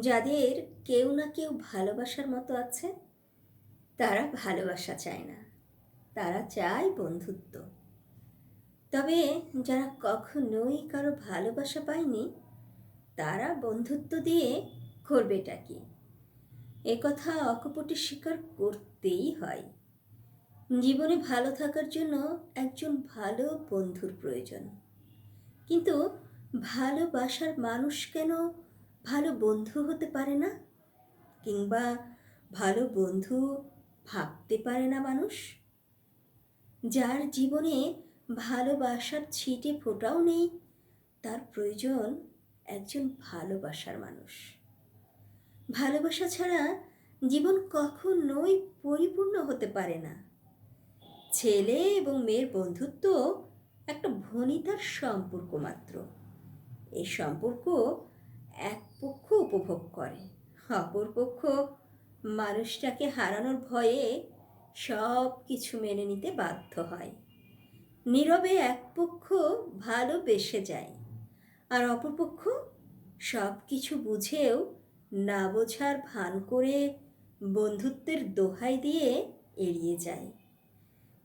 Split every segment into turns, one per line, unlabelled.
যাদের কেউ না কেউ ভালোবাসার মতো আছে, তারা ভালোবাসা চায় না। তারা চায় বন্ধুত্ব। তবে যারা কখনোই কারও ভালোবাসা পায়নি, তারা বন্ধুত্ব দিয়ে করবেটা কি? একথা অকপটে স্বীকার করতেই হয়। জীবনে ভালো থাকার জন্য একজন ভালো বন্ধুর প্রয়োজন। কিন্তু ভালোবাসার মানুষ কেন ভালো বন্ধু হতে পারে না কিংবা ভালো বন্ধু ভাবতে পারে না মানুষ। যার জীবনে ভালোবাসার ছিটে ফোটাও নেই, তার প্রয়োজন একজন ভালোবাসার মানুষ। ভালোবাসা ছাড়া জীবন কখনোই পরিপূর্ণ হতে পারে না। ছেলে এবং মেয়ের বন্ধুত্ব একটা ভনিতার সম্পর্ক মাত্র। এই সম্পর্ক এক পক্ষ উপভোগ করে। অপর পক্ষ মানুষটাকে হারানোর ভয়ে সব কিছু মেনে নিতে বাধ্য হয়। নীরবে এক পক্ষ ভালোবেসে যায় আর অপর পক্ষ সব কিছু বুঝেও না বোঝার ভান করে বন্ধুত্বের দোহাই দিয়ে এড়িয়ে যায়।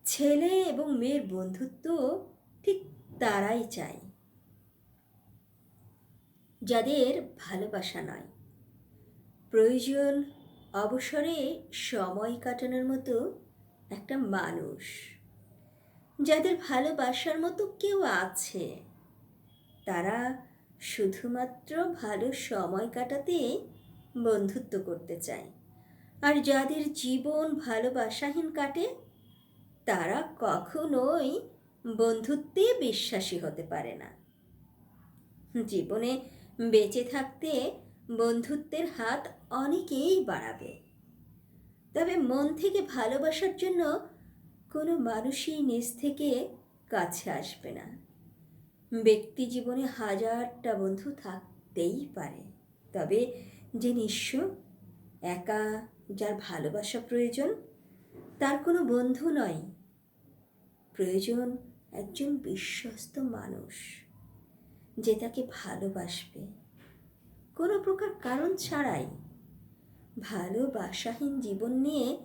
ছেলে এবং মেয়ের বন্ধুত্ব ঠিক তারাই চায়। যাদের ভালোবাসা নয়। প্রয়োজন অবসরে সময় কাটানোর মতো একটা মানুষ। যাদের ভালোবাসার মতো কেউ আছে, তারা শুধুমাত্র ভালো সময় কাটাতে বন্ধুত্ব করতে চায়। আর যাদের জীবন ভালোবাসাহীন কাটে, তারা কখনোই বন্ধুত্বে বিশ্বাসী হতে পারে না। জীবনে বেঁচে থাকতে বন্ধুত্বের হাত অনেকেই বাড়াবে। তবে মন থেকে ভালোবাসার জন্য কোনো মানুষই নিজ থেকে কাছে আসবে না। ব্যক্তি জীবনে হাজারটা বন্ধু থাকতেই পারে। তবে যে নিঃস্ব, একা, যার ভালোবাসা প্রয়োজন, তার কোনো বন্ধু নয়। প্রয়োজন একজন বিশ্বস্ত মানুষ। যে তাকে ভালোবাসবে। কোনো প্রকার কারণ ছাড়াই ভালোবাসাহীন জীবন নিয়ে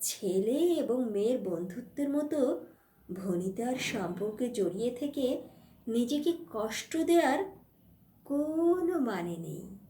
ছেলে এবং মেয়ের বন্ধুত্বের মতো ভনিতার সম্পর্কে জড়িয়ে থেকে নিজেকে কষ্ট দেওয়ার কোনো মানে নেই।